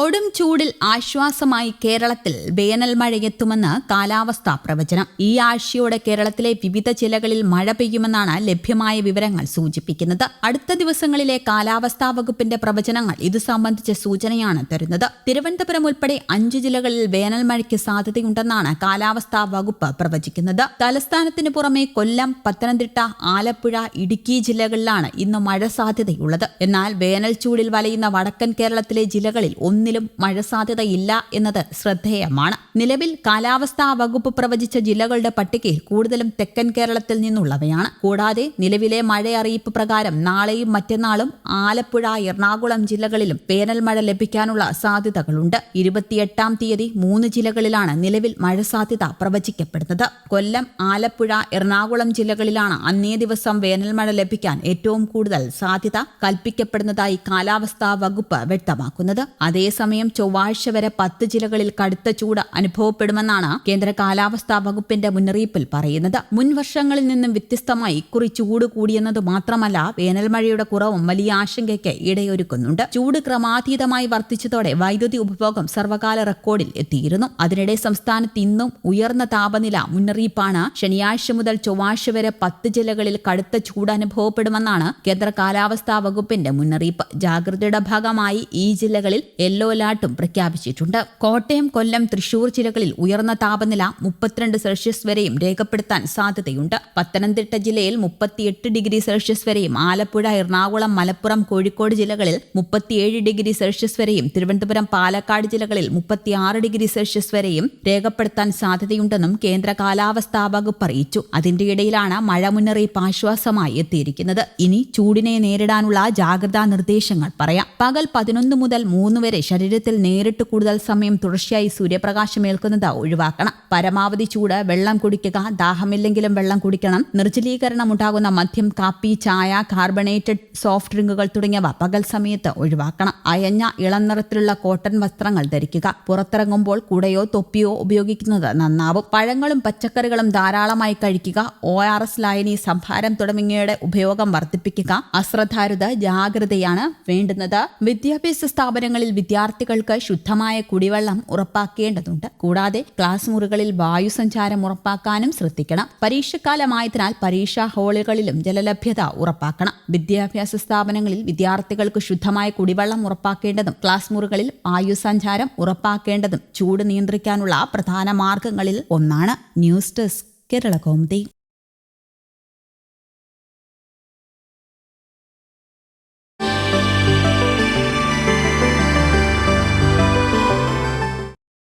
കൊടും ചൂടിൽ ആശ്വാസമായി കേരളത്തിൽ വേനൽ മഴയെത്തുമെന്ന് കാലാവസ്ഥാ പ്രവചനം. ഈ ആഴ്ചയോടെ കേരളത്തിലെ വിവിധ ജില്ലകളിൽ മഴ പെയ്യുമെന്നാണ് ലഭ്യമായ വിവരങ്ങൾ സൂചിപ്പിക്കുന്നത്. അടുത്ത ദിവസങ്ങളിലെ കാലാവസ്ഥാ വകുപ്പിന്റെ പ്രവചനങ്ങൾ ഇതു സംബന്ധിച്ച സൂചനയാണ് തരുന്നത്. തിരുവനന്തപുരം ഉൾപ്പെടെ അഞ്ച് ജില്ലകളിൽ വേനൽ മഴയ്ക്ക് സാധ്യതയുണ്ടെന്നാണ് കാലാവസ്ഥാ വകുപ്പ് പ്രവചിക്കുന്നത്. തലസ്ഥാനത്തിന് പുറമെ കൊല്ലം പത്തനംതിട്ട ആലപ്പുഴ ഇടുക്കി ജില്ലകളിലാണ് ഇന്ന് മഴ സാധ്യതയുള്ളത്. എന്നാൽ വേനൽ ചൂടിൽ വലയുന്ന വടക്കൻ കേരളത്തിലെ ജില്ലകളിൽ ഒന്നിലും മഴ സാധ്യതയില്ല എന്നത് ശ്രദ്ധേയമാണ്. നിലവിൽ കാലാവസ്ഥാ വകുപ്പ് പ്രവചിച്ച ജില്ലകളുടെ പട്ടികയിൽ കൂടുതലും തെക്കൻ കേരളത്തിൽ നിന്നുള്ളവയാണ്. കൂടാതെ നിലവിലെ മഴ അറിയിപ്പ് പ്രകാരം നാളെയും മറ്റന്നാളും ആലപ്പുഴ എറണാകുളം ജില്ലകളിലും വേനൽ മഴ ലഭിക്കാനുള്ള സാധ്യതകളുണ്ട്. ഇരുപത്തിയെട്ടാം തീയതി മൂന്ന് ജില്ലകളിലാണ് നിലവിൽ മഴ സാധ്യത പ്രവചിക്കപ്പെടുന്നത്. കൊല്ലം ആലപ്പുഴ എറണാകുളം ജില്ലകളിലാണ് അന്നേ ദിവസം വേനൽ മഴ ലഭിക്കാൻ ഏറ്റവും കൂടുതൽ സാധ്യത കൽപ്പിക്കപ്പെടുന്നതായി കാലാവസ്ഥാ വകുപ്പ് വ്യക്തമാക്കുന്നത്. അതേസമയം ചൊവ്വാഴ്ച വരെ പത്ത് ജില്ലകളിൽ കടുത്ത ചൂട് അനുഭവപ്പെടുമെന്നാണ് കേന്ദ്ര കാലാവസ്ഥാ വകുപ്പിന്റെ മുന്നറിയിപ്പിൽ പറയുന്നത്. മുൻ വർഷങ്ങളിൽ നിന്നും വ്യത്യസ്തമായി ഇക്കുറി ചൂട് കൂടിയെന്നത് മാത്രമല്ല വേനൽമഴയുടെ കുറവും വലിയ ആശങ്കയ്ക്ക് ഇടയൊരുക്കുന്നുണ്ട്. ചൂട് ക്രമാതീതമായി വർദ്ധിച്ചതോടെ വൈദ്യുതി ഉപഭോഗം സർവകാല റെക്കോർഡിൽ എത്തിയിരുന്നു. അതിനിടെ സംസ്ഥാനത്ത് ഇന്നും ഉയർന്ന താപനില മുന്നറിയിപ്പാണ്. ശനിയാഴ്ച മുതൽ ചൊവ്വാഴ്ച വരെ പത്ത് ജില്ലകളിൽ കടുത്ത ചൂട് അനുഭവപ്പെടുമെന്നാണ് കേന്ദ്ര കാലാവസ്ഥാ വകുപ്പിന്റെ മുന്നറിയിപ്പ്. ജാഗ്രതയുടെ ഭാഗമായി ഈ ജില്ലകളിൽ യെല്ലോ അലർട്ടും പ്രഖ്യാപിച്ചിട്ടുണ്ട്. കോട്ടയം കൊല്ലം തൃശൂർ ജില്ലകളിൽ ഉയർന്ന താപനില മുപ്പത്തിരണ്ട് സെൽഷ്യസ് വരെയും രേഖപ്പെടുത്താൻ സാധ്യതയുണ്ട്. പത്തനംതിട്ട ജില്ലയിൽ മുപ്പത്തിയെട്ട് ഡിഗ്രി സെൽഷ്യസ് വരെയും ആലപ്പുഴ എറണാകുളം മലപ്പുറം കോഴിക്കോട് ജില്ലകളിൽ മുപ്പത്തിയേഴ് ഡിഗ്രി സെൽഷ്യസ് വരെയും തിരുവനന്തപുരം പാലക്കാട് ജില്ലകളിൽ മുപ്പത്തിയാറ് ഡിഗ്രി സെൽഷ്യസ് വരെയും രേഖപ്പെടുത്താൻ സാധ്യതയുണ്ടെന്നും കേന്ദ്ര കാലാവസ്ഥാ വകുപ്പ് അറിയിച്ചു. അതിന്റെ ഇടയിലാണ് മഴ മുന്നറിയിപ്പ് ആശ്വാസമായി എത്തിയിരിക്കുന്നത്. ഇനി ചൂടിനെ നേരിടാനുള്ള ജാഗ്രതാ നിർദ്ദേശങ്ങൾ പറയാം. പകൽ പതിനൊന്ന് മുതൽ മൂന്ന് വരെ ശരീരത്തിൽ നേരിട്ട് കൂടുതൽ സമയം തുടർച്ചയായി സൂര്യപ്രകാശം ഏൽക്കുന്നത് ഒഴിവാക്കണം. പരമാവധി ചൂട് വെള്ളം കുടിക്കുക ദാഹമില്ലെങ്കിലും വെള്ളം കുടിക്കണം. നിർജലീകരണം ഉണ്ടാകുന്ന മദ്യം കാപ്പി ചായ കാർബണേറ്റഡ് സോഫ്റ്റ് ഡ്രിങ്കുകൾ തുടങ്ങിയവ പകൽ സമയത്ത് ഒഴിവാക്കണം. അയഞ്ഞ ഇളം നിറത്തിലുള്ള കോട്ടൺ വസ്ത്രങ്ങൾ ധരിക്കുക. പുറത്തിറങ്ങുമ്പോൾ കുടയോ തൊപ്പിയോ ഉപയോഗിക്കുന്നത് നന്നാവും. പഴങ്ങളും പച്ചക്കറികളും ധാരാളമായി കഴിക്കുക. ഒ ആർ എസ് ലായനി സംഭാരം തുടങ്ങിയവയുടെ ഉപയോഗം വർദ്ധിപ്പിക്കുക. അശ്രദ്ധാരുത ജാഗ്രതയാണ് വേണ്ടുന്നത്. വിദ്യാഭ്യാസ സ്ഥാപനങ്ങളിൽ വിദ്യാർത്ഥികൾക്ക് ശുദ്ധമായ കുടിവെള്ളം ഉറപ്പാക്കേണ്ടതുണ്ട്. കൂടാതെ ക്ലാസ് മുറികളിൽ വായുസഞ്ചാരം ഉറപ്പാക്കാനും ശ്രദ്ധിക്കണം. പരീക്ഷക്കാലമായതിനാൽ പരീക്ഷാ ഹാളുകളിലും ജലലഭ്യത ഉറപ്പാക്കണം. വിദ്യാഭ്യാസ സ്ഥാപനങ്ങളിൽ വിദ്യാർത്ഥികൾക്ക് ശുദ്ധമായ കുടിവെള്ളം ഉറപ്പാക്കേണ്ടതും ക്ലാസ് മുറികളിൽ വായുസഞ്ചാരം ഉറപ്പാക്കേണ്ടതും ചൂട് നിയന്ത്രിക്കാനുള്ള പ്രധാന മാർഗങ്ങളിൽ ഒന്നാണ്. News desk Kerala Kaumudi